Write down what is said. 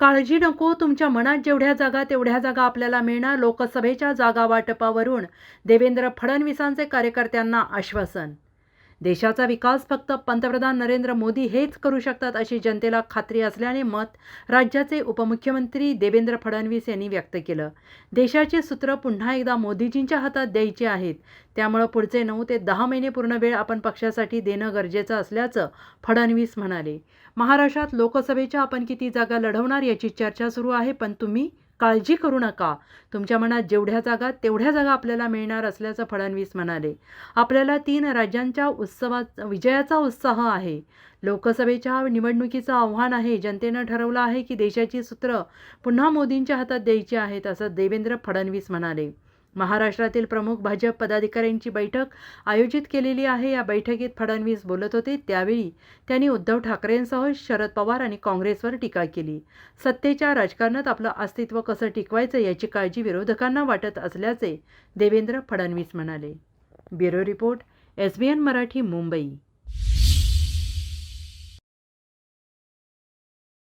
काळजी नको तुमच्या मनात जेवढ्या जागा तेवढ्या जागा आपल्याला मिळणार. लोकसभेच्या जागा वाटपावरून देवेंद्र फडणवीसांचे कार्यकर्त्यांना आश्वासन. देशाचा विकास फक्त पंतप्रधान नरेंद्र मोदी हेच करू शकतात अशी जनतेला खात्री असल्याने मत राज्याचे उपमुख्यमंत्री देवेंद्र फडणवीस यांनी व्यक्त केलं. देशाचे सूत्र पुन्हा एकदा मोदीजींच्या हातात द्यायचे आहेत. त्यामुळं पुढचे नऊ ते दहा महिने पूर्ण वेळ आपण पक्षासाठी देणं गरजेचं असल्याचं फडणवीस म्हणाले. महाराष्ट्रात लोकसभेच्या आपण किती जागा लढवणार याची चर्चा सुरू आहे पण तुम्ही काळजी करू नका. तुमच्या मनात जेवढ्या जागा तेवढ्या जागा आपल्याला मिळणार असल्याचं फडणवीस म्हणाले. आपल्याला तीन राज्यांच्या उत्सवात विजयाचा उत्साह आहे. लोकसभेच्या निवडणुकीचं आव्हान आहे. जनतेनं ठरवलं आहे की देशाची सूत्र पुन्हा मोदींच्या हातात द्यायची आहेत असं देवेंद्र फडणवीस म्हणाले. महाराष्ट्रातील प्रमुख भाजप पदाधिकाऱ्यांची बैठक आयोजित केलेली आहे. या बैठकीत फडणवीस बोलत होते. त्यावेळी त्यांनी उद्धव ठाकरेंसह शरद पवार आणि काँग्रेसवर टीका केली. सत्तेच्या राजकारणात आपलं अस्तित्व कसं टिकवायचं याची काळजी विरोधकांना वाटत असल्याचे देवेंद्र फडणवीस म्हणाले. Bureau report S B N Marathi Mumbai.